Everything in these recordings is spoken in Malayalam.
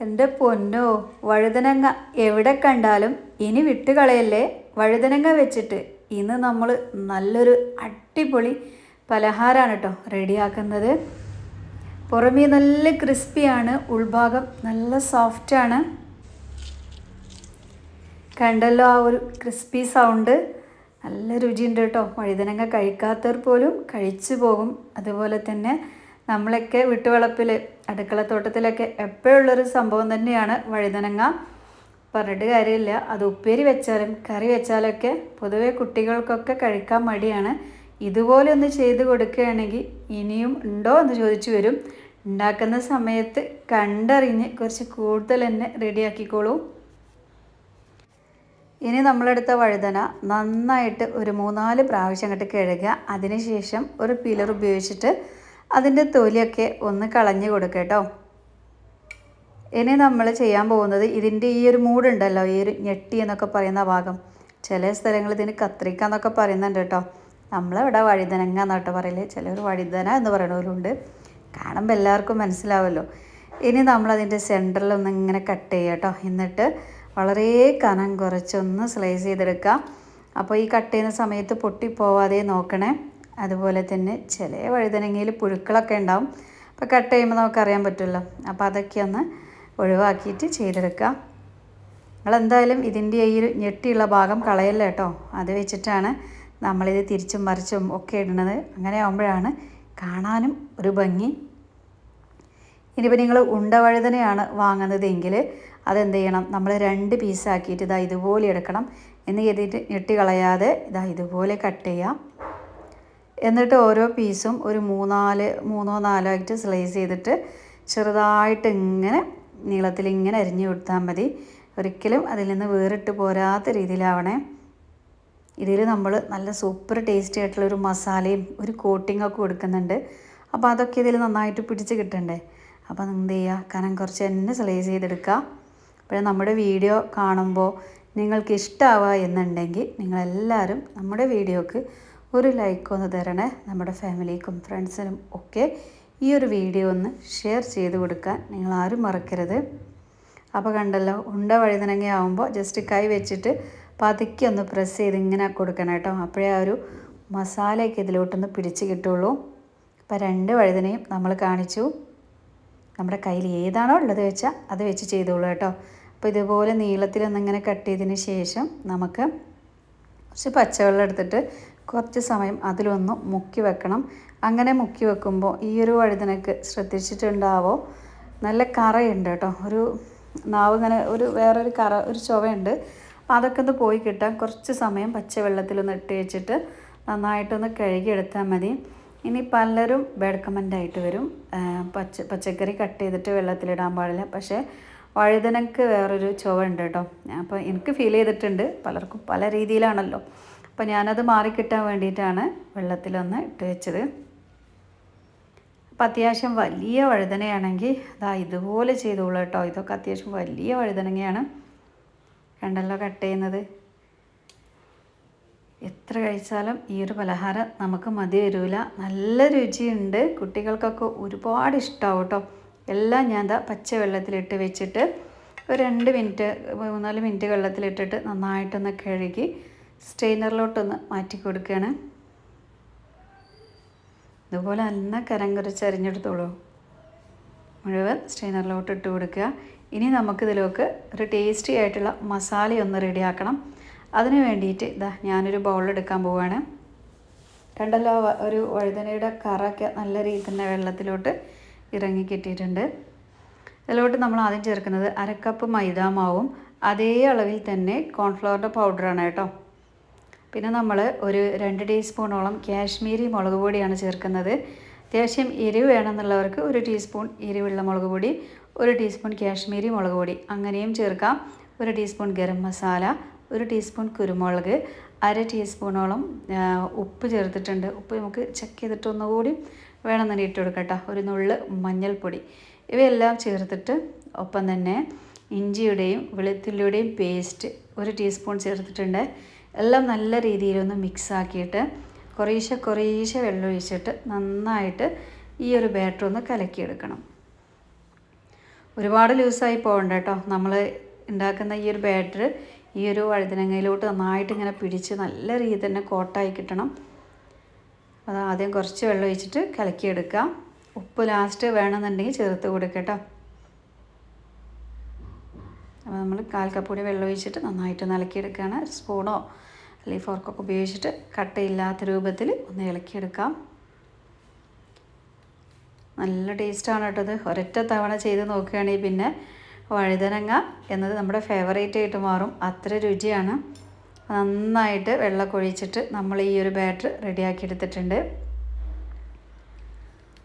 എന്റെ പൊന്നോ വഴുതനങ്ങ എവിടെ കണ്ടാലും ഇനി വിട്ടുകളയല്ലേ? വഴുതനങ്ങ വെച്ചിട്ട് ഇന്ന് നമ്മൾ നല്ലൊരു അടിപൊളി പലഹാരമാണ് കേട്ടോ റെഡിയാക്കുന്നത്. പുറമേ നല്ല ക്രിസ്പിയാണ് ഉൾഭാഗം നല്ല സോഫ്റ്റാണ്. കണ്ടല്ലോ ആ ഒരു ക്രിസ്പി സൗണ്ട്. നല്ല രുചിയുണ്ട് കേട്ടോ വഴുതനങ്ങ കഴിക്കാത്തവർ പോലും കഴിച്ചു പോകും. അതുപോലെ തന്നെ നമ്മളൊക്കെ വീട്ടുവളപ്പിൽ അടുക്കളത്തോട്ടത്തിലൊക്കെ എപ്പോഴുള്ളൊരു സംഭവം തന്നെയാണ് വഴുതനങ്ങ. പറഞ്ഞിട്ട് കാര്യമില്ല. അത് ഉപ്പേരി വെച്ചാലും കറി വെച്ചാലൊക്കെ പൊതുവേ കുട്ടികൾക്കൊക്കെ കഴിക്കാൻ മടിയാണ്. ഇതുപോലെ ഒന്ന് ചെയ്ത് കൊടുക്കുകയാണെങ്കിൽ ഇനിയും ഉണ്ടോ എന്ന് ചോദിച്ചു വരും. ഉണ്ടാക്കുന്ന സമയത്ത് കണ്ടറിഞ്ഞ് കുറച്ച് കൂടുതൽ തന്നെ റെഡിയാക്കിക്കോളൂ. ഇനി നമ്മളെടുത്ത വഴുതന നന്നായിട്ട് ഒരു മൂന്നാൽ പ്രാവശ്യം അങ്ങോട്ട് കഴുകുക. അതിനുശേഷം ഒരു പിലർ ഉപയോഗിച്ചിട്ട് അതിന്റെ തൊലിയൊക്കെ ഒന്ന് കളഞ്ഞു കൊടുക്കുക കേട്ടോ. ഇനി നമ്മൾ ചെയ്യാൻ പോകുന്നത് ഇതിന്റെ ഈ ഒരു മൂടുണ്ടല്ലോ ഈ ഒരു ഞെട്ടി എന്നൊക്കെ പറയുന്ന ഭാഗം. ചില സ്ഥലങ്ങളിൽ ഇതിന് കത്രിക്ക എന്നൊക്കെ പറയുന്നുണ്ട് കേട്ടോ. നമ്മളിവിടെ വഴുതനങ്ങ എന്നാട്ടോ പറയൽ. ചിലർ വഴുതന എന്ന് പറയണവരുണ്ട്. കാണുമ്പോൾ എല്ലാവർക്കും മനസ്സിലാവുമല്ലോ ഇനി നമ്മളതിന്റെ സെന്ററിൽ ഒന്ന് ഇങ്ങനെ കട്ട് ചെയ്യുക കേട്ടോ. എന്നിട്ട് വളരെ കനം കുറച്ചൊന്ന് സ്ലൈസ് ചെയ്തെടുക്കുക അപ്പോൾ ഈ കട്ട് ചെയ്യുന്ന സമയത്ത് പൊട്ടിപ്പോവാതെ നോക്കണേ. അതുപോലെ തന്നെ ചില വഴുതനങ്ങയിൽ പുഴുക്കളൊക്കെ ഉണ്ടാവും. അപ്പോൾ കട്ട് ചെയ്യുമ്പോൾ നമുക്കറിയാൻ പറ്റുമല്ലോ. അപ്പോൾ അതൊക്കെ ഒന്ന് ഒഴിവാക്കിയിട്ട് ചെയ്തെടുക്കുക നിങ്ങളെന്തായാലും ഇതിന്റെ ഈ ഒരു ഞെട്ടിയുള്ള ഭാഗം കളയല്ല കേട്ടോ. അത് വെച്ചിട്ടാണ് നമ്മളിത് തിരിച്ചും മറിച്ചും ഒക്കെ ഇടുന്നത്. അങ്ങനെ ആകുമ്പോഴാണ് കാണാനും ഒരു ഭംഗി. ഇനിയിപ്പോൾ നിങ്ങൾ ഉണ്ടവഴുതനയാണ് വാങ്ങുന്നതെങ്കിൽ അതെന്ത് ചെയ്യണം? നമ്മൾ രണ്ട് പീസാക്കിയിട്ട് ഇതാ ഇതുപോലെ എടുക്കണം. എന്ന് കരുതിയിട്ട് ഞെട്ടി കളയാതെ ഇതാ ഇതുപോലെ കട്ട് ചെയ്യാം. എന്നിട്ട് ഓരോ പീസും ഒരു മൂന്നാൽ മൂന്നോ നാലോ ആയിട്ട് സ്ലൈസ് ചെയ്തിട്ട് ചെറുതായിട്ട് ഇങ്ങനെ നീളത്തിൽ ഇങ്ങനെ അരിഞ്ഞു കൊടുത്താൽ മതി. ഒരിക്കലും അതിൽ നിന്ന് വേറിട്ട് പോരാത്ത രീതിയിലാവണേ. ഇതിൽ നമ്മൾ നല്ല സൂപ്പർ ടേസ്റ്റി ആയിട്ടുള്ള ഒരു മസാലയും ഒരു കോട്ടിങ്ങൊക്കെ കൊടുക്കുന്നുണ്ട്. അപ്പോൾ അതൊക്കെ ഇതിൽ നന്നായിട്ട് പിടിച്ച് കിട്ടണ്ടേ. അപ്പോൾ എന്ത് ചെയ്യുക? കനം കുറച്ച് തന്നെ സ്ലൈസ് ചെയ്തെടുക്കുക. അപ്പോൾ നമ്മുടെ വീഡിയോ കാണുമ്പോൾ നിങ്ങൾക്ക് ഇഷ്ടമാവുക എന്നുണ്ടെങ്കിൽ നിങ്ങളെല്ലാവരും നമ്മുടെ വീഡിയോക്ക് ഒരു ലൈക്ക് ഒന്ന് തരണേ നമ്മുടെ ഫാമിലിക്കും ഫ്രണ്ട്സിനും ഒക്കെ. ഈ ഒരു വീഡിയോ ഒന്ന് ഷെയർ ചെയ്ത് കൊടുക്കാൻ നിങ്ങൾ ആരും മറക്കരുത്. അപ്പോൾ കണ്ടല്ലോ ഉണ്ട വഴുതനങ്ങയാവുമ്പോൾ ജസ്റ്റ് കൈ വെച്ചിട്ട് പതുക്കി ഒന്ന് പ്രസ് ചെയ്ത് ഇങ്ങനെ കൊടുക്കണം കേട്ടോ. അപ്പോഴേ ആ ഒരു മസാലയൊക്കെ ഇതിലോട്ടൊന്ന് പിടിച്ച് കിട്ടുള്ളൂ. അപ്പോൾ രണ്ട് വഴുതനയും നമ്മൾ കാണിച്ചു. നമ്മുടെ കയ്യിൽ ഏതാണോ ഉള്ളത് വെച്ചാൽ അത് വെച്ച് ചെയ്തോളൂ കേട്ടോ. അപ്പോൾ ഇതുപോലെ നീളത്തിലൊന്നിങ്ങനെ കട്ട് ചെയ്തതിന് ശേഷം നമുക്ക് കുറച്ച് പച്ചവെള്ളം എടുത്തിട്ട് കുറച്ച് സമയം അതിലൊന്ന് മുക്കി വെക്കണം. അങ്ങനെ മുക്കി വെക്കുമ്പോൾ ഈ ഒരു വഴുതനക്ക് ശ്രദ്ധിച്ചിട്ടുണ്ടാവോ? നല്ല കറയുണ്ട് കേട്ടോ. ഒരു നാവ് ഇങ്ങനെ ഒരു വേറൊരു കറ ഒരു ചുവയുണ്ട്. അതൊക്കെ ഒന്ന് പോയി കിട്ടാൻ കുറച്ച് സമയം പച്ചവെള്ളത്തിലൊന്ന് ഇട്ട് വെച്ചിട്ട് നന്നായിട്ടൊന്ന് കഴുകിയെടുത്താൽ മതി. ഇനി പലരും ബാഡ് കമന്റായിട്ട് വരും. പച്ച പച്ചക്കറി കട്ട് ചെയ്തിട്ട് വെള്ളത്തിലിടാൻ പാടില്ല. പക്ഷേ വഴുതനക്ക് വേറൊരു ചുവ ഉണ്ട് കേട്ടോ. അപ്പോൾ എനിക്ക് ഫീൽ ചെയ്തിട്ടുണ്ട്. പലർക്കും പല രീതിയിലാണല്ലോ. അപ്പോൾ ഞാനത് മാറിക്കിട്ടാൻ വേണ്ടിയിട്ടാണ് വെള്ളത്തിലൊന്ന് ഇട്ട് വെച്ചത്. അപ്പം അത്യാവശ്യം വലിയ വഴുതനയാണെങ്കിൽ അതാ ഇതുപോലെ ചെയ്തോളൂ കേട്ടോ. ഇതൊക്കെ അത്യാവശ്യം വലിയ വഴുതനങ്ങയാണ്. കണ്ടല്ലോ കട്ട് ചെയ്യുന്നത്. എത്ര കഴിച്ചാലും ഈ ഒരു പലഹാരം നമുക്ക് മതി വരില്ല നല്ല രുചിയുണ്ട്. കുട്ടികൾക്കൊക്കെ ഒരുപാട് ഇഷ്ടമാവും കേട്ടോ. എല്ലാം ഞാൻ എന്താ പച്ച വെള്ളത്തിലിട്ട് വെച്ചിട്ട് ഒരു രണ്ട് മിനിറ്റ് മൂന്നാൽ മിനിറ്റ് വെള്ളത്തിലിട്ടിട്ട് നന്നായിട്ടൊന്ന് കഴുകി സ്ട്രെയിനറിലോട്ടൊന്ന് മാറ്റി കൊടുക്കുകയാണ്. ഇതുപോലെ നല്ല കരം കുറച്ച് അരിഞ്ഞെടുത്തോളൂ. മുഴുവൻ സ്ട്രെയിനറിലോട്ട് ഇട്ട് കൊടുക്കുക. ഇനി നമുക്കിതിലേക്ക് ഒരു ടേസ്റ്റി ആയിട്ടുള്ള മസാല ഒന്ന് റെഡിയാക്കണം അതിന് വേണ്ടിയിട്ട് ഇതാ ഞാനൊരു ബൗൾ എടുക്കാൻ പോവുകയാണ് കണ്ടല്ലോ ഒരു വഴുതനയുടെ കറൊക്കെ നല്ല രീതിയിൽ തന്നെ വെള്ളത്തിലോട്ട് ഇറങ്ങി കിട്ടിയിട്ടുണ്ട്. ഇതിലോട്ട് നമ്മൾ ആദ്യം ചേർക്കുന്നത് അരക്കപ്പ് മൈദാമാവും അതേ അളവിൽ തന്നെ കോൺഫ്ലവറിന്റെ പൗഡറാണ് കേട്ടോ. പിന്നെ നമ്മൾ ഒരു രണ്ട് ടീസ്പൂണോളം കാശ്മീരി മുളക് പൊടിയാണ് ചേർക്കുന്നത്. അത്യാവശ്യം എരിവ് വേണമെന്നുള്ളവർക്ക് ഒരു ടീസ്പൂൺ എരിവുള്ള മുളക് പൊടി ഒരു ടീസ്പൂൺ കാശ്മീരി മുളക് പൊടി അങ്ങനെയും ചേർക്കാം. ഒരു ടീസ്പൂൺ ഗരം മസാല ഒരു ടീസ്പൂൺ കുരുമുളക് അര ടീസ്പൂണോളം ഉപ്പ് ചേർത്തിട്ടുണ്ട്. ഉപ്പ് നമുക്ക് ചെക്ക് ചെയ്തിട്ട് ഒന്നുകൂടി വേണമെന്നുണ്ടെങ്കിൽ ഇട്ട് കൊടുക്കട്ടോ. ഒരു നുള്ള് മഞ്ഞൾപ്പൊടി. ഇവയെല്ലാം ചേർത്തിട്ട് ഒപ്പം തന്നെ ഇഞ്ചിയുടെയും വെളുത്തുള്ളിയുടെയും പേസ്റ്റ് ഒരു ടീസ്പൂൺ ചേർത്തിട്ടുണ്ട്. എല്ലാം നല്ല രീതിയിലൊന്ന് മിക്സാക്കിയിട്ട് കുറേശ്ശെ കുറേശ്ശെ വെള്ളമൊഴിച്ചിട്ട് നന്നായിട്ട് ഈ ഒരു ബാറ്റർ ഒന്ന് കലക്കിയെടുക്കണം. ഒരുപാട് ലൂസായി പോകണ്ട കേട്ടോ. നമ്മൾ ഉണ്ടാക്കുന്ന ഈ ഒരു ബാറ്റർ ഈ ഒരു വഴുതനങ്ങയിലോട്ട് നന്നായിട്ട് ഇങ്ങനെ പിടിച്ച് നല്ല രീതിയിൽ തന്നെ കോട്ടായി കിട്ടണം. അത് ആദ്യം കുറച്ച് വെള്ളം ഒഴിച്ചിട്ട് കലക്കിയെടുക്കാം ഉപ്പ് ലാസ്റ്റ് വേണമെന്നുണ്ടെങ്കിൽ ചേർത്ത് കൊടുക്കട്ടോ കേട്ടോ. അപ്പോൾ നമ്മൾ കാൽ കപ്പ് കൂടി വെള്ളം ഒഴിച്ചിട്ട് നന്നായിട്ട് നലക്കിയെടുക്കുകയാണ് സ്പൂണോ അല്ലെങ്കിൽ ഫോർക്കൊക്കെ ഉപയോഗിച്ചിട്ട് കട്ടയില്ലാത്ത രൂപത്തിൽ ഒന്ന് ഇളക്കിയെടുക്കാം. നല്ല ടേസ്റ്റാണ് കേട്ടോ ഇത്. ഒരൊറ്റ തവണ ചെയ്ത് നോക്കുകയാണെങ്കിൽ പിന്നെ വഴുതനങ്ങ എന്നത് നമ്മുടെ ഫേവറേറ്റ് ആയിട്ട് മാറും. അത്ര രുചിയാണ്. നന്നായിട്ട് വെള്ളക്കൊഴിച്ചിട്ട് നമ്മൾ ഈ ഒരു ബാറ്റർ റെഡിയാക്കി എടുത്തിട്ടുണ്ട്.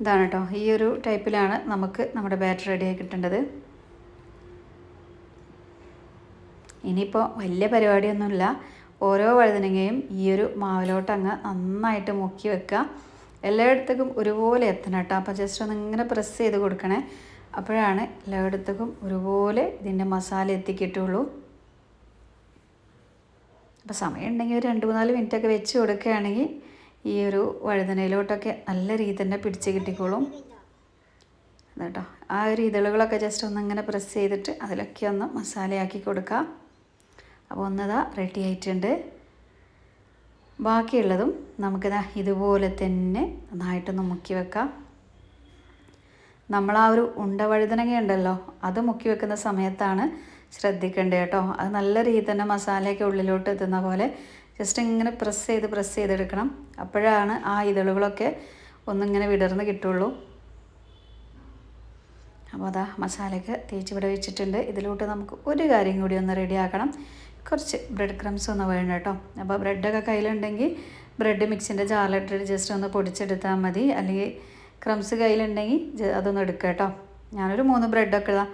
ഇതാണ് കേട്ടോ. ഈ ഒരു ടൈപ്പിലാണ് നമുക്ക് നമ്മുടെ ബാറ്റർ റെഡിയാക്കി കിട്ടേണ്ടത്. ഇനിയിപ്പോൾ വലിയ പരിപാടിയൊന്നുമില്ല. ഓരോ വഴുതനങ്ങയും ഈ ഒരു മാവിലോട്ട് അങ്ങ് നന്നായിട്ട് മുക്കി വെക്കുക. എല്ലായിടത്തേക്കും ഒരുപോലെ എത്തണം കേട്ടോ. അപ്പോൾ ജസ്റ്റ് ഒന്ന് ഇങ്ങനെ പ്രസ് ചെയ്ത് കൊടുക്കണേ. അപ്പോഴാണ് എല്ലായിടത്തേക്കും ഒരുപോലെ ഇതിന്റെ മസാല എത്തിക്കിട്ടുള്ളൂ. അപ്പോൾ സമയം ഉണ്ടെങ്കിൽ ഒരു രണ്ട് മൂന്നാൽ മിനിറ്റൊക്കെ വെച്ച് കൊടുക്കുകയാണെങ്കിൽ ഈ ഒരു വഴുതനയിലോട്ടൊക്കെ നല്ല രീതി തന്നെ പിടിച്ച് കിട്ടിക്കോളും. കേട്ടോ ആ ഒരു ഇതളുകളൊക്കെ ജസ്റ്റ് ഒന്ന് ഇങ്ങനെ പ്രസ് ചെയ്തിട്ട് അതിലൊക്കെ ഒന്ന് മസാലയാക്കി കൊടുക്കാം അപ്പോൾ ഒന്നതാ റെഡി ആയിട്ടുണ്ട്. ബാക്കിയുള്ളതും നമുക്കിതാ ഇതുപോലെ തന്നെ നന്നായിട്ടൊന്ന് മുക്കി വെക്കാം. നമ്മൾ ആ ഒരു ഉണ്ട വഴുതനങ്ങ ഉണ്ടല്ലോ അത് മുക്കി വെക്കുന്ന സമയത്താണ് ശ്രദ്ധിക്കേണ്ടത് കേട്ടോ. അത് നല്ല രീതിയിൽ തന്നെ മസാലയൊക്കെ ഉള്ളിലോട്ട് എത്തുന്ന പോലെ ജസ്റ്റ് ഇങ്ങനെ പ്രസ് ചെയ്ത് പ്രസ് ചെയ്തെടുക്കണം അപ്പോഴാണ് ആ ഇതളുകളൊക്കെ ഒന്നിങ്ങനെ വിടർന്ന് കിട്ടുള്ളൂ. അപ്പോൾ അതാ മസാലയൊക്കെ തേച്ച് ഇവിടെ വെച്ചിട്ടുണ്ട്. ഇതിലോട്ട് നമുക്ക് ഒരു കാര്യം കൂടി ഒന്ന് റെഡിയാക്കണം കുറച്ച് ബ്രെഡ് ക്രംസ് ഒന്ന് വേണം കേട്ടോ അപ്പോൾ ബ്രെഡൊക്കെ കയ്യിലുണ്ടെങ്കിൽ ബ്രെഡ് മിക്സിന്റെ ജാറിലിട്ടിട്ട് ജസ്റ്റ് ഒന്ന് പൊടിച്ചെടുത്താൽ മതി. അല്ലെങ്കിൽ ക്രംസ് കയ്യിലുണ്ടെങ്കിൽ അതൊന്ന് എടുക്കുക കേട്ടോ ഞാനൊരു മൂന്ന് ബ്രെഡൊക്കെ ഇതാ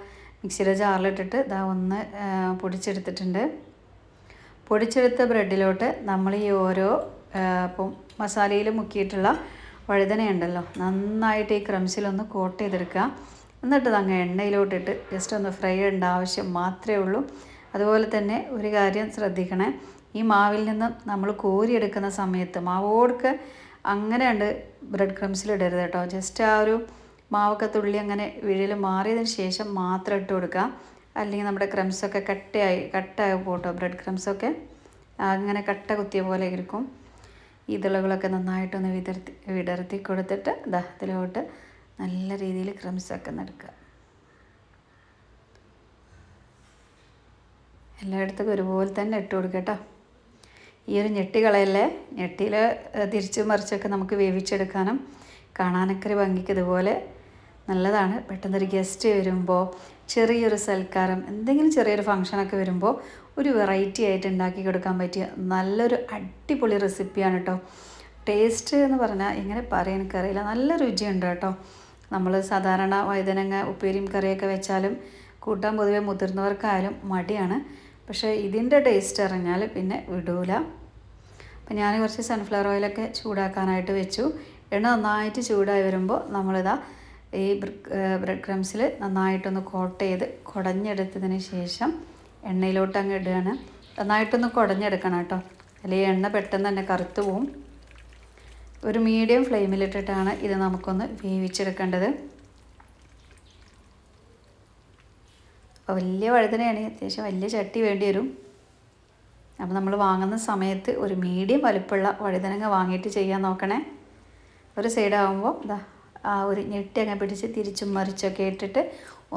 മിക്സിയുടെ ജാറിലിട്ടിട്ട് ഇതാ ഒന്ന് പൊടിച്ചെടുത്തിട്ടുണ്ട്. പൊടിച്ചെടുത്ത ബ്രെഡിലോട്ട് നമ്മൾ ഈ ഓരോ ഇപ്പം മസാലയിൽ മുക്കിയിട്ടുള്ള വഴുതനയുണ്ടല്ലോ നന്നായിട്ട് ഈ ക്രംസിലൊന്ന് കോട്ട് ചെയ്തെടുക്കുക. എന്നിട്ട് അങ്ങ് എണ്ണയിലോട്ടിട്ട് ജസ്റ്റ് ഒന്ന് ഫ്രൈ ചെയ്യേണ്ട ആവശ്യം മാത്രമേ ഉള്ളൂ. അതുപോലെ തന്നെ ഒരു കാര്യം ശ്രദ്ധിക്കണേ. ഈ മാവിൽ നിന്ന് നമ്മൾ കോരിയെടുക്കുന്ന സമയത്ത് മാവോടൊക്കെ അങ്ങനെ ഉണ്ട് ബ്രെഡ് ക്രംസിൽ ഇടരുത് കേട്ടോ. ജസ്റ്റ് ആ ഒരു മാവൊക്കെ തുള്ളി അങ്ങനെ വിഴിൽ മാറിയതിന് ശേഷം മാത്രം ഇട്ട് കൊടുക്കുക. അല്ലെങ്കിൽ നമ്മുടെ ക്രംസൊക്കെ കട്ടയായി കട്ടായി പോട്ടോ ബ്രെഡ് ക്രംസൊക്കെ അങ്ങനെ കട്ട കുത്തിയ പോലെ ഇരിക്കും. ഇതളുകളൊക്കെ നന്നായിട്ടൊന്ന് വിതർത്തി വിടർത്തി കൊടുത്തിട്ട് ദാഹത്തിലോട്ട് നല്ല രീതിയിൽ ക്രംസൊക്കെ നടക്കുക. എല്ലായിടത്തും ഒരുപോലെ തന്നെ ഇട്ട് കൊടുക്കുക കേട്ടോ. ഈ ഒരു ഞെട്ടികളയല്ലേ ഞെട്ടിയിൽ തിരിച്ചു മറിച്ചൊക്കെ നമുക്ക് വേവിച്ചെടുക്കാനും കാണാനൊക്കെ ഒരു ഭംഗിക്ക് ഇതുപോലെ നല്ലതാണ്. പെട്ടെന്നൊരു ഗസ്റ്റ് വരുമ്പോൾ ചെറിയൊരു സൽക്കാരം എന്തെങ്കിലും ചെറിയൊരു ഫങ്ഷനൊക്കെ വരുമ്പോൾ ഒരു വെറൈറ്റി ആയിട്ട് ഉണ്ടാക്കി കൊടുക്കാൻ പറ്റിയ നല്ലൊരു അടിപൊളി റെസിപ്പിയാണ് കേട്ടോ. ടേസ്റ്റ് എന്ന് പറഞ്ഞാൽ എങ്ങനെ പറയാൻ എനിക്കറിയില്ല നല്ല രുചിയുണ്ട് കേട്ടോ. നമ്മൾ സാധാരണ വഴുതനങ്ങ ഉപ്പേരിയും കറിയൊക്കെ വെച്ചാലും കൂട്ടാൻ പൊതുവെ മുതിർന്നവർക്കായാലും മടിയാണ്. പക്ഷേ ഇതിന്റെ ടേസ്റ്റ് അറിഞ്ഞാൽ പിന്നെ വിടൂല. അപ്പം ഞാൻ കുറച്ച് സൺഫ്ലവർ ഓയിലൊക്കെ ചൂടാക്കാനായിട്ട് വെച്ചു. എണ്ണ നന്നായിട്ട് ചൂടായി വരുമ്പോൾ നമ്മളിതാ ഈ ബ്രെഡ് ക്രംസിൽ നന്നായിട്ടൊന്ന് കോട്ട് ചെയ്ത് കുടഞ്ഞെടുത്തതിന് ശേഷം എണ്ണയിലോട്ട് അങ്ങ് ഇടുകയാണ്. നന്നായിട്ടൊന്ന് കുടഞ്ഞെടുക്കണം കേട്ടോ. അല്ലെങ്കിൽ എണ്ണ പെട്ടെന്ന് തന്നെ കറുത്തു പോവും. ഒരു മീഡിയം ഫ്ലെയിമിലിട്ടിട്ടാണ് ഇത് നമുക്കൊന്ന് വേവിച്ചെടുക്കേണ്ടത്. അപ്പോൾ വലിയ വഴുതനയാണ് അത്യാവശ്യം വലിയ ചട്ടി വേണ്ടി വരും. അപ്പോൾ നമ്മൾ വാങ്ങുന്ന സമയത്ത് ഒരു മീഡിയം വലുപ്പമുള്ള വഴുതനങ്ങ വാങ്ങിയിട്ട് ചെയ്യാൻ നോക്കണേ. ഒരു സൈഡാകുമ്പോൾ ഇതാ ആ ഒരു ഞെട്ടി അങ്ങ് പിടിച്ച് തിരിച്ചും മറിച്ചൊക്കെ ഇട്ടിട്ട്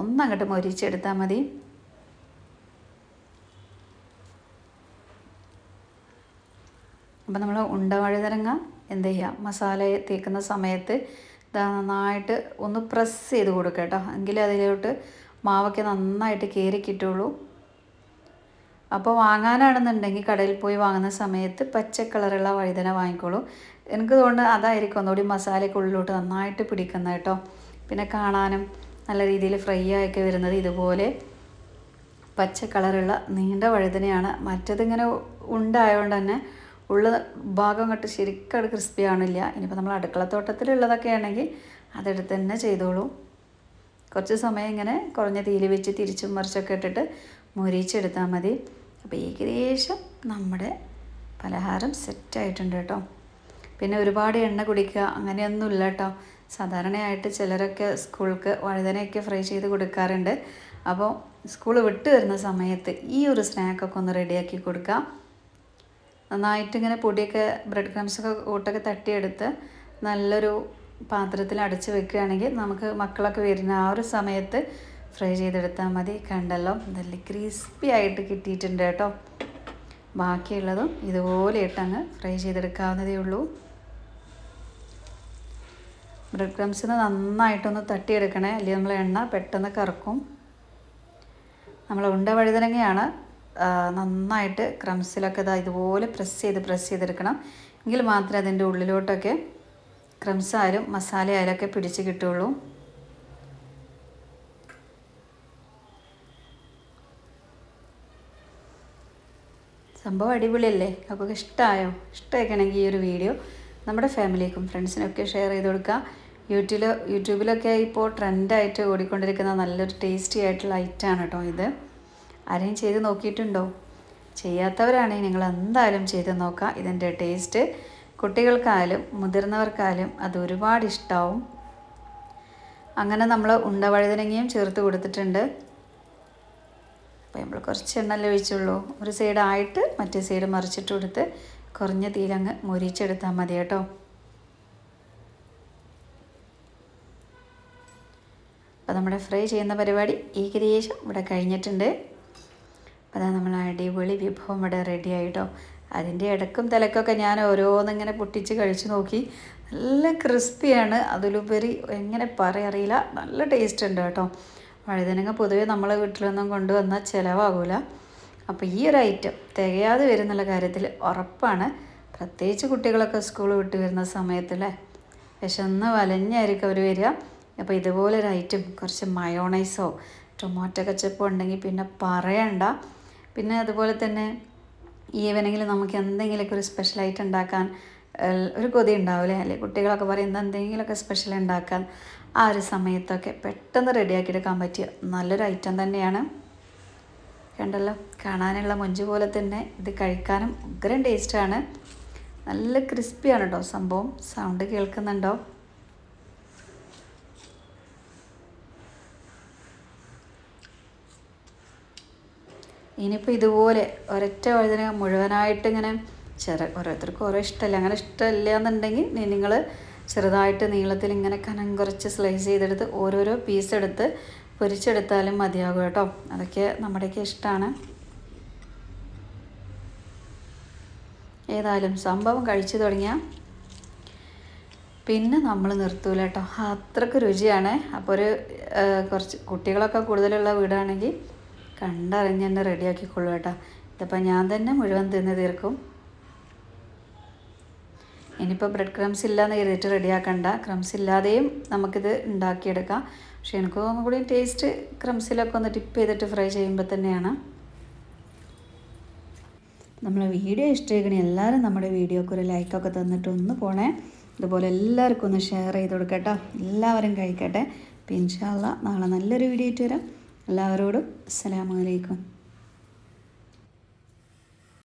ഒന്നങ്ങോട്ട് മൊരിച്ചെടുത്താൽ മതി. അപ്പോൾ നമ്മൾ ഉണ്ട വഴുതനങ്ങ എന്ത് ചെയ്യുക മസാല തേക്കുന്ന സമയത്ത് നന്നായിട്ട് ഒന്ന് പ്രസ് ചെയ്ത് കൊടുക്കുക കേട്ടോ. എങ്കിലേ അതിലോട്ട് മാവൊക്കെ നന്നായിട്ട് കയറി കിട്ടുള്ളൂ അപ്പോൾ വാങ്ങാനാണെന്നുണ്ടെങ്കിൽ കടയിൽ പോയി വാങ്ങുന്ന സമയത്ത് പച്ച കളറുള്ള വഴുതന വാങ്ങിക്കോളൂ. എനിക്ക് തോന്നുന്നത് അതായിരിക്കും ഒന്നുകൂടി മസാലയ്ക്ക് ഉള്ളിലോട്ട് നന്നായിട്ട് പിടിക്കുന്നത് കേട്ടോ. പിന്നെ കാണാനും നല്ല രീതിയിൽ ഫ്രൈ ആയൊക്കെ വരുന്നത് ഇതുപോലെ പച്ച കളറുള്ള നീണ്ട വഴുതനയാണ്. മറ്റതിങ്ങനെ ഉണ്ടായതുകൊണ്ട് തന്നെ ഉള്ള ഭാഗം കട്ട് ശരിക്കും ക്രിസ്പി ആണില്ല ഇനിയിപ്പോൾ നമ്മൾ അടുക്കളത്തോട്ടത്തിലുള്ളതൊക്കെ ആണെങ്കിൽ അതെടുത്ത് തന്നെ ചെയ്തോളൂ. കുറച്ച് സമയം ഇങ്ങനെ കുറഞ്ഞ തീയിൽ വെച്ച് തിരിച്ചും മറിച്ചൊക്കെ ഇട്ടിട്ട് മുരിച്ചെടുത്താൽ മതി. അപ്പോൾ ഏകദേശം നമ്മുടെ പലഹാരം സെറ്റായിട്ടുണ്ട് കേട്ടോ. പിന്നെ ഒരുപാട് എണ്ണ കുടിക്കുക അങ്ങനെയൊന്നുമില്ല കേട്ടോ. സാധാരണയായിട്ട് ചിലരൊക്കെ സ്കൂൾക്ക് വഴുതനയൊക്കെ ഫ്രൈ ചെയ്ത് കൊടുക്കാറുണ്ട്. അപ്പോൾ സ്കൂൾ വിട്ട് വരുന്ന സമയത്ത് ഈ ഒരു സ്നാക്കൊക്കെ ഒന്ന് റെഡിയാക്കി കൊടുക്കാം നന്നായിട്ട് ഇങ്ങനെ പൊടിയൊക്കെ ബ്രെഡ് ക്രംസൊക്കെ കൂട്ടൊക്കെ തട്ടിയെടുത്ത് നല്ലൊരു പാത്രത്തിൽ അടച്ച് വെക്കുകയാണെങ്കിൽ നമുക്ക് മക്കളൊക്കെ വരുന്ന ആ ഒരു സമയത്ത് ഫ്രൈ ചെയ്തെടുത്താൽ മതി. കണ്ടല്ലോ നല്ല ക്രിസ്പി ആയിട്ട് കിട്ടിയിട്ടുണ്ട് കേട്ടോ. ബാക്കിയുള്ളതും ഇതുപോലെ ഇട്ടങ്ങ് ഫ്രൈ ചെയ്തെടുക്കാവുന്നതേ ഉള്ളൂ. ബ്രെഡ് ക്രംസിന് നന്നായിട്ടൊന്ന് തട്ടിയെടുക്കണേ. അല്ലെങ്കിൽ നമ്മൾ എണ്ണ പെട്ടെന്ന് കറക്കും. നമ്മൾ ഉണ്ട വഴുതനങ്ങയാണ് നന്നായിട്ട് ക്രംസിലൊക്കെ ഇതാ ഇതുപോലെ പ്രസ് ചെയ്ത് പ്രസ് ചെയ്തെടുക്കണം. എങ്കിൽ മാത്രമേ അതിന്റെ ഉള്ളിലോട്ടൊക്കെ ക്രംസ് ആയാലും മസാല ആയാലൊക്കെ പിടിച്ച് കിട്ടുള്ളൂ. സംഭവം അടിപൊളിയല്ലേ? അപ്പോൾ ഇഷ്ടമായോ ഇഷ്ടമായിക്കണമെങ്കിൽ ഈ ഒരു വീഡിയോ നമ്മുടെ ഫാമിലിക്കും ഫ്രണ്ട്സിനൊക്കെ ഷെയർ ചെയ്ത് കൊടുക്കുക യൂട്യൂബിൽ യൂട്യൂബിലൊക്കെ ഇപ്പോൾ ട്രെൻഡായിട്ട് ഓടിക്കൊണ്ടിരിക്കുന്ന നല്ലൊരു ടേസ്റ്റി ആയിട്ടുള്ള ഐറ്റമാണ് കേട്ടോ ഇത്. ആരെയും ചെയ്ത് നോക്കിയിട്ടുണ്ടോ? ചെയ്യാത്തവരാണെങ്കിൽ നിങ്ങൾ എന്തായാലും ചെയ്ത് നോക്കാം. ഇതിന്റെ ടേസ്റ്റ് കുട്ടികൾക്കായാലും മുതിർന്നവർക്കായാലും അത് ഒരുപാട് ഇഷ്ടമാവും അങ്ങനെ നമ്മൾ ഉണ്ടവഴുതനങ്ങയും ചേർത്ത് കൊടുത്തിട്ടുണ്ട്. അപ്പോൾ നമ്മൾ കുറച്ച് എണ്ണല്ലേ ഒഴിച്ചുള്ളൂ. ഒരു സൈഡ് ആയിട്ട് മറ്റേ സൈഡ് മറിച്ചിട്ട് കൊടുത്ത് കുറഞ്ഞ തീരങ്ങ് മുരിച്ചെടുത്താൽ മതി കേട്ടോ. അപ്പോൾ നമ്മുടെ ഫ്രൈ ചെയ്യുന്ന പരിപാടി ഏകദേശം ഇവിടെ കഴിഞ്ഞിട്ടുണ്ട്. അപ്പോൾ അതാ നമ്മൾ അടിപൊളി വിഭവം ഇവിടെ റെഡി ആയിട്ടോ അതിന്റെ ഇടക്കും തിലക്കൊക്കെ ഞാൻ ഓരോന്നിങ്ങനെ പൊട്ടിച്ച് കഴിച്ചു നോക്കി. നല്ല ക്രിസ്പിയാണ്. അതിലുപരി എങ്ങനെ പറയറിയില്ല നല്ല ടേസ്റ്റ് ഉണ്ട് കേട്ടോ. വഴുതനങ്ങ പൊതുവേ നമ്മളെ വീട്ടിലൊന്നും കൊണ്ടുവന്നാൽ ചിലവാകില്ല അപ്പോൾ ഈ ഒരു ഐറ്റം തികയാതെ വരുന്നുള്ള കാര്യത്തിൽ ഉറപ്പാണ്. പ്രത്യേകിച്ച് കുട്ടികളൊക്കെ സ്കൂൾ വിട്ട് വരുന്ന സമയത്തല്ലേ വിശന്ന് വലഞ്ഞായിരിക്കും അവർ വരിക. അപ്പോൾ ഇതുപോലൊരു ഐറ്റം കുറച്ച് മയോണൈസോ ടൊമാറ്റോ കച്ചപ്പോ ഉണ്ടെങ്കിൽ പിന്നെ പറയണ്ട. പിന്നെ അതുപോലെ തന്നെ ഈവനിങ്ങിൽ നമുക്ക് എന്തെങ്കിലുമൊക്കെ ഒരു സ്പെഷ്യലായിട്ട് ഉണ്ടാക്കാൻ ഒരു കൊതി ഉണ്ടാവില്ലേ അല്ലെ കുട്ടികളൊക്കെ പറയുന്നത് എന്തെങ്കിലുമൊക്കെ സ്പെഷ്യൽ ഉണ്ടാക്കാൻ. ആ ഒരു സമയത്തൊക്കെ പെട്ടെന്ന് റെഡിയാക്കി എടുക്കാൻ പറ്റിയ നല്ലൊരു ഐറ്റം തന്നെയാണ്. കണ്ടല്ലോ? കാണാനുള്ള മൊഞ്ച് പോലെ തന്നെ ഇത് കഴിക്കാനും ഉഗ്രം ടേസ്റ്റാണ് നല്ല ക്രിസ്പിയാണ് കേട്ടോ സംഭവം. സൗണ്ട് കേൾക്കുന്നുണ്ടോ? ഇനിയിപ്പോൾ ഇതുപോലെ ഒരൊറ്റ വഴുതന മുഴുവനായിട്ട് ഇങ്ങനെ ചെറു ഓരോരുത്തർക്കും ഓരോ ഇഷ്ടമല്ല? അങ്ങനെ ഇഷ്ടമില്ല എന്നുണ്ടെങ്കിൽ നിങ്ങൾ ചെറുതായിട്ട് നീളത്തിൽ ഇങ്ങനെ കനം കുറച്ച് സ്ലൈസ് ചെയ്തെടുത്ത് ഓരോരോ പീസ് എടുത്ത് പൊരിച്ചെടുത്താലും മതിയാകും കേട്ടോ. അതൊക്കെ നമ്മുടെയൊക്കെ ഇഷ്ടമാണ് ഏതായാലും സംഭവം കഴിച്ചു തുടങ്ങിയാൽ പിന്നെ നമ്മൾ നിർത്തൂല കേട്ടോ. അത്രയ്ക്ക് രുചിയാണ്. അപ്പോൾ ഒരു കുറച്ച് കുട്ടികളൊക്കെ കൂടുതലുള്ള വീടാണെങ്കിൽ കണ്ടറിഞ്ഞ് തന്നെ റെഡിയാക്കിക്കൊള്ളു കേട്ടോ ഇതിപ്പോൾ ഞാൻ തന്നെ മുഴുവൻ തിന്ന് തീർക്കും. ഇനിയിപ്പോൾ ബ്രെഡ് ക്രംസ് ഇല്ലാന്ന് കരുതിയിട്ട് റെഡിയാക്കണ്ട. ക്രംസ് ഇല്ലാതെയും നമുക്കിത് ഉണ്ടാക്കിയെടുക്കാം. പക്ഷെ എനിക്ക് ഒന്നും കൂടി ടേസ്റ്റ് ക്രംസിലൊക്കെ ഒന്ന് ടിപ്പ് ചെയ്തിട്ട് ഫ്രൈ ചെയ്യുമ്പോൾ തന്നെയാണ്. നമ്മൾ വീഡിയോ ഇഷ്ടമായിക്കണി എല്ലാവരും നമ്മുടെ വീഡിയോക്ക് ഒരു ലൈക്കൊക്കെ തന്നിട്ട് ഒന്ന് പോണേ. ഇതുപോലെ എല്ലാവർക്കും ഒന്ന് ഷെയർ ചെയ്ത് കൊടുക്കട്ടോ. എല്ലാവരും കഴിക്കട്ടെ. ഇൻഷാല്ല നാളെ നല്ലൊരു വീഡിയോ ആയിട്ട് വരാം. എല്ലാവരോടും അസ്സലാമലൈക്കും